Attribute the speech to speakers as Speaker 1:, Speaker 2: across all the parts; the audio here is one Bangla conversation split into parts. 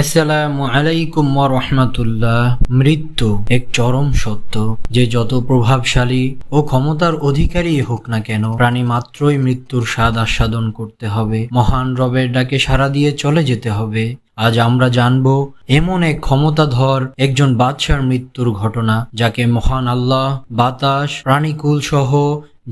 Speaker 1: আসসালামু আলাইকুম রহমাতুল্লাহ। মৃত্যু এক চরম সত্য। যে যত প্রভাবশালী ও ক্ষমতার অধিকারী হোক না কেন, প্রাণী মাত্রই মৃত্যুর স্বাদ আস্বাদন করতে হবে। মহান রবের ডাকে সাড়া দিয়ে চলে যেতে হবে। আজ আমরা জানব এমন এক ক্ষমতাধর একজন বাদশার মৃত্যুর ঘটনা, যাকে মহান আল্লাহ, বাতাস প্রাণীকুল সহ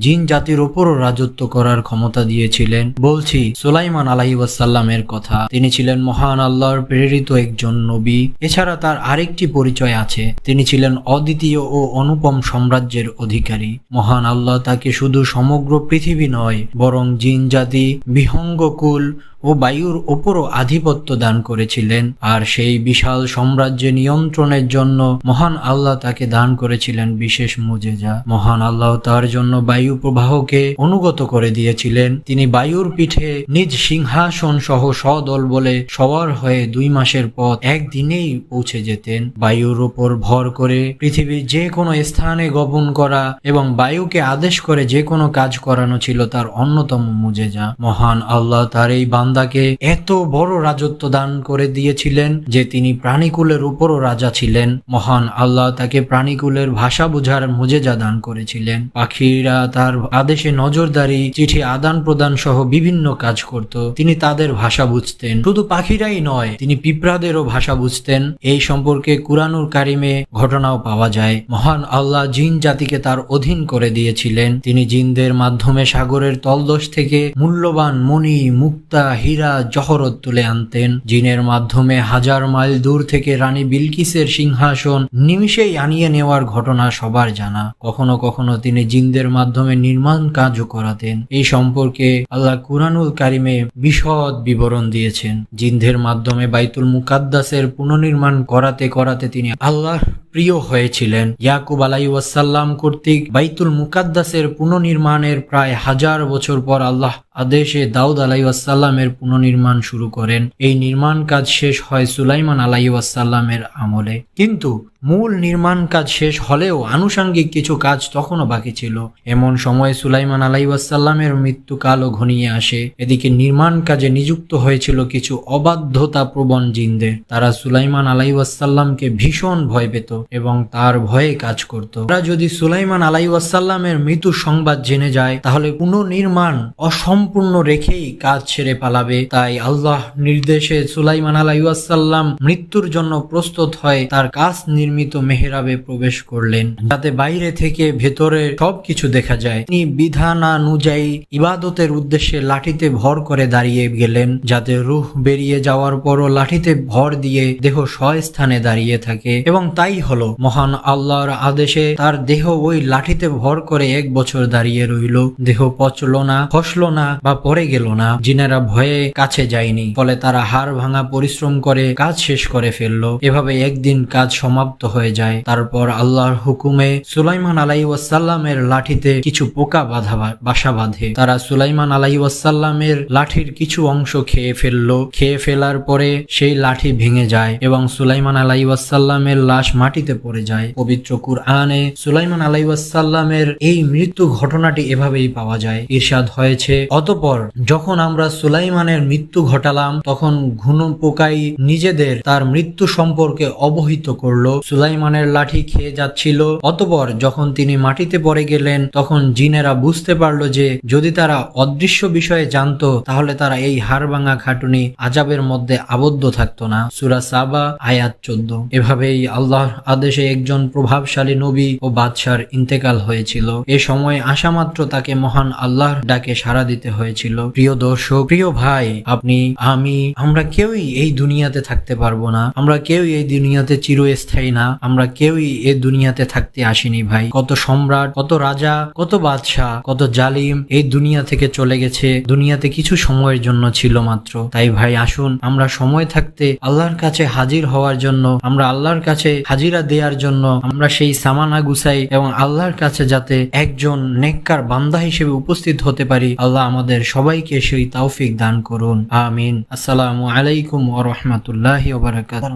Speaker 1: জিন জাতির ওপরও রাজত্ব করার ক্ষমতা দিয়েছিলেন। বলছি, সুলাইমান আলাহি ওয়াসাল্লামের কথা। তিনি ছিলেন মহান আল্লাহর প্রেরিত একজন নবী। এছাড়া তার আরেকটি পরিচয় আছে। তিনি ছিলেন অদ্বিতীয় ও অনুপম সাম্রাজ্যের অধিকারী। মহান আল্লাহ তাকে শুধু সমগ্র পৃথিবী নয়, বরং জিন জাতি, বিহঙ্গকুল ও বায়ুর ওপরও আধিপত্য দান করেছিলেন, আর সেই বিশাল সাম্রাজ্যে নিয়ন্ত্রণের জন্য মহান আল্লাহ তাকে দান করেছিলেন, বিশেষ মুজেজা। মহান আল্লাহ তার জন্য বায়ু প্রবাহকে অনুগত করে দিয়েছিলেন। তিনি বায়ুর পিঠে নিজ সিংহাসন সহ সদল বলে সওয়ার হয়ে দুই মাসের পথ একদিনেই পৌঁছে যেতেন। বায়ুর ওপর ভর করে পৃথিবীর যে কোনো স্থানে গমন করা এবং বায়ুকে আদেশ করে যে কোনো কাজ করানো ছিল তার অন্যতম মুজেজা। মহান আল্লাহ তার এই বান্দাকে এত বড় রাজত্ব দান করে দিয়েছিলেন যে তিনি প্রাণীকুলের উপরও রাজা ছিলেন। মহান আল্লাহ তাকে প্রাণীকুলের ভাষা বোঝার মুজেজা দান করেছিলেন। পাখিরা তার আদেশে নজরদারি, চিঠি আদান প্রদান সহ বিভিন্ন কাজ করত। তিনি তাদের ভাষা বুঝতেন। শুধু পাখিরাই নয়, তিনি পিঁপড়াদেরও ভাষা বুঝতেন। এই সম্পর্কে কুরানুর কারিমে ঘটনাও পাওয়া যায়। মহান আল্লাহ জিন জাতিকে তার অধীন করে দিয়েছিলেন। তিনি জিনদের মাধ্যমে সাগরের তলদোষ থেকে মূল্যবান মণি, মুক্তা হীরা জহরত তুলে আনতেন। জিনের মাধ্যমে হাজার মাইল দূর থেকে রানী বিলকিসের সিংহাসন নিমিষেই আনিয়ে নেওয়ার ঘটনা সবার জানা। কখনো কখনো তিনি জিনদের মাধ্যমে নির্মাণ কাজও করাতেন। এই সম্পর্কে আল্লাহ কুরআনুল কারিমে বিশদ বিবরণ দিয়েছেন। জিনদের মাধ্যমে বাইতুল মুকাদ্দাসের পুনর্নির্মাণ করাতে করাতে তিনি আল্লাহ প্রিয় হয়েছিলেন। ইয়াকুব আলাই ওয়াসাল্লাম কর্তৃক বাইতুল মুকাদ্দাসের পুনর্নির্মাণের প্রায় হাজার বছর পর আল্লাহ আদেশে দাউদ আলাই ওয়াসাল্লামের পুনর্নির্মাণ শুরু করেন। এই নির্মাণ কাজ শেষ হয় সুলাইমান আলাই ওয়াসাল্লামের আমলে। কিন্তু মূল নির্মাণ কাজ শেষ হলেও আনুষাঙ্গিক কিছু কাজ তখনও বাকি ছিল। এমন সময় সুলাইমান আলাই ওয়াসাল্লামের মৃত্যুকালও ঘনিয়ে আসে। এদিকে নির্মাণ কাজে নিযুক্ত হয়েছিল কিছু অবাধ্যতা প্রবণ জিনদের। তারা সুলাইমান আলাই ওয়াসাল্লামকে ভীষণ ভয় পেত এবং তার ভয়ে কাজ করত। তারা যদি সুলাইমান আলাই ওয়াসাল্লামের মৃত্যু সংবাদ জেনে যায়, তাহলে পুনর্নির্মাণ অসম্পূর্ণ রেখেই কাজ ছেড়ে পালাবে। তাই আল্লাহ নির্দেশে সুলাইমান আলাই ওয়াসাল্লাম মৃত্যুর জন্য প্রস্তুত হয় তার কাজ নির্মিত মেহরাবে প্রবেশ করলেন। যাতে বাইরে থেকে ভেতরে সবকিছু দেখা যায়। তিনি বিধানানুযায়ী ইবাদতের উদ্দেশ্যে লাঠিতে ভর করে দাঁড়িয়ে গেলেন, যাতে রুহ বেরিয়ে যাওয়ার পরও লাঠিতে ভর দিয়ে দেহ স্বস্থানে দাঁড়িয়ে থাকে। এবং তাই হলো, মহান আল্লাহর আদেশে তার দেহ ওই লাঠিতে ভর করে এক বছর দাঁড়িয়ে রইল। দেহ পচল না ফসল না বা পরে গেল না। জিনেরা ভয়ে কাছে যায়নি। ফলে তারা হাড় ভাঙা পরিশ্রম করে কাজ শেষ করে ফেলল। এভাবে একদিন কাজ সমাপ্ত হয়ে যায়। তারপর আল্লাহর হুকুমে সুলাইমান আলাই ওয়াসাল্লামের লাঠিতে কিছু পোকা বাধা বাসা বাঁধে। তারা সুলাইমান আলাই ওয়াসাল্লামের লাঠির কিছু অংশ খেয়ে ফেলল। খেয়ে ফেলার পরে সেই লাঠি ভেঙে যায় এবং সুলাইমান আলাই ওয়াসাল্লামের লাশ মাটিতে পড়ে যায়। পবিত্র কুরআনে সুলাইমান আলাই ওয়াসাল্লামের এই মৃত্যু ঘটনাটি এভাবেই পাওয়া যায়। ইরশাদ হয়েছে, অতপর যখন আমরা সুলাইমানের মৃত্যু ঘটালাম, তখন ঘুণ পোকাই নিজেদের তার মৃত্যু সম্পর্কে অবহিত করল। সুলাইমানের লাঠি খেয়ে যাচ্ছিল। অতপর যখন তিনি মাটিতে পড়ে গেলেন, তখন জিনেরা বুঝতে পারল যে, যদি তারা অদৃশ্য বিষয়ে জানতো, তাহলে তারা এই হাড়ভাঙা খাটুনি আজাবের মধ্যে আবদ্ধ থাকতো না। সুরা সাবা, আয়াত চোদ্দ। এভাবেই আল্লাহর আদেশে একজন প্রভাবশালী নবী ও বাদশার ইন্তেকাল হয়েছিল। এ সময় আসামাত্র তাকে মহান আল্লাহর ডাকে সাড়া দিতে হয়েছিল। প্রিয় দর্শক, প্রিয় ভাই, আপনি, আমি, আমরা কেউই এই দুনিয়াতে থাকতে পারব না। আমরা কেউই এই দুনিয়াতে চিরস্থায়ী না। আমরা কেউই এই দুনিয়াতে থাকতে আসিনি ভাই। কত সম্রাট, কত রাজা, কত বাদশাহ, কত জালিম এই দুনিয়া থেকে চলে গেছে। দুনিয়াতে কিছু সময়ের জন্য ছিল মাত্র। তাই ভাই, আসুন, আমরা সময় থাকতে আল্লাহর কাছে হাজির হওয়ার জন্য, আমরা আল্লাহর কাছে হাজিরা দেওয়ার জন্য, আমরা সেই সামানা গুসাই এবং আল্লাহর কাছে যাতে একজন নেককার বান্দা হিসেবে উপস্থিত হতে পারি, আল্লাহ আমাদের সবাইকে সেই তাওফিক দান করুন। আমিন। আসসালামু আলাইকুম ওয়া রাহমাতুল্লাহি ওয়া বারাকাতুহু।